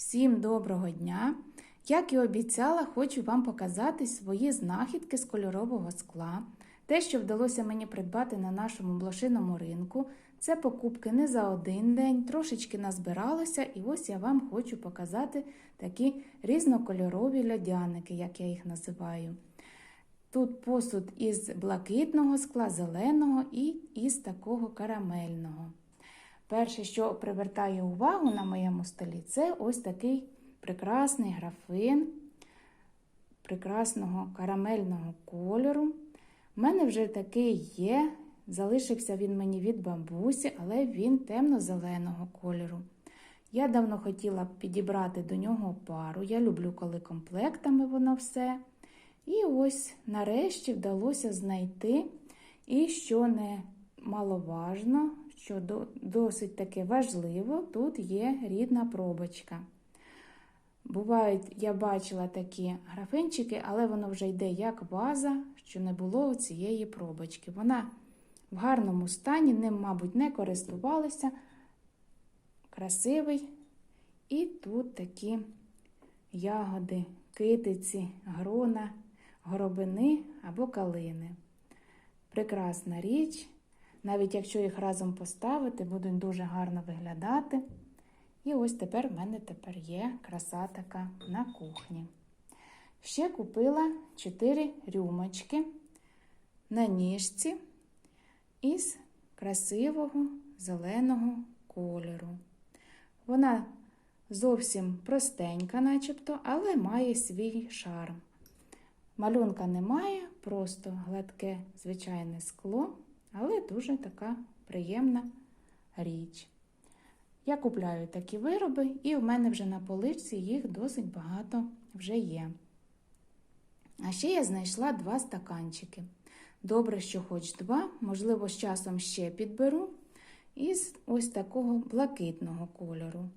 Всім доброго дня! Як і обіцяла, хочу вам показати свої знахідки з кольорового скла. Те, що вдалося мені придбати на нашому блошиному ринку, це покупки не за один день, трошечки назбиралося, і ось я вам хочу показати такі різнокольорові льодяники, як я їх називаю. Тут посуд із блакитного скла, зеленого і із такого карамельного. Перше, що привертає увагу на моєму столі, це ось такий прекрасний графин прекрасного карамельного кольору. У мене вже такий є. Залишився він мені від бабусі, але він темно-зеленого кольору. Я давно хотіла підібрати до нього пару. Я люблю, коли комплектами воно все. І ось нарешті вдалося знайти. І що не маловажно, що досить таки важливо, тут є рідна пробочка. Бувають, я бачила такі графинчики, але воно вже йде як ваза, що не було цієї пробочки. Вона в гарному стані, ним, мабуть, не користувалися. Красивий. І тут такі ягоди, китиці, грона, горобини або калини. Прекрасна річ. Навіть якщо їх разом поставити, будуть дуже гарно виглядати. І ось тепер в мене тепер є краса така на кухні. Ще купила 4 рюмочки на ніжці із красивого зеленого кольору. Вона зовсім простенька, начебто, але має свій шарм. Малюнка немає, просто гладке звичайне скло, але дуже така приємна річ. Я купляю такі вироби, і в мене вже на поличці їх досить багато вже є. А ще я знайшла два стаканчики. Добре, що хоч два, можливо, з часом ще підберу, із ось такого блакитного кольору.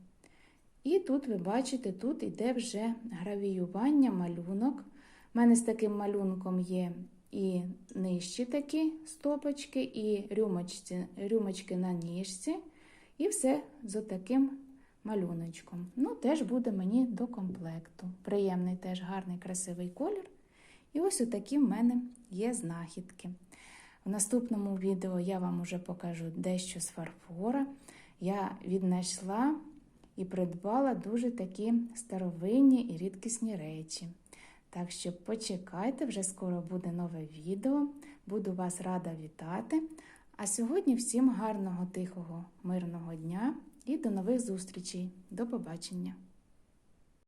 І тут, ви бачите, тут іде вже гравіювання, малюнок. У мене з таким малюнком є і нижчі такі стопочки, і рюмочки, рюмочки на ніжці. І все з таким малюночком. Ну, теж буде мені до комплекту. Приємний, теж гарний, красивий колір. І ось отакі в мене є знахідки. В наступному відео я вам уже покажу дещо з фарфора. Я віднайшла і придбала дуже такі старовинні і рідкісні речі. Так що почекайте, вже скоро буде нове відео. Буду вас рада вітати. А сьогодні всім гарного, тихого, мирного дня і до нових зустрічей. До побачення!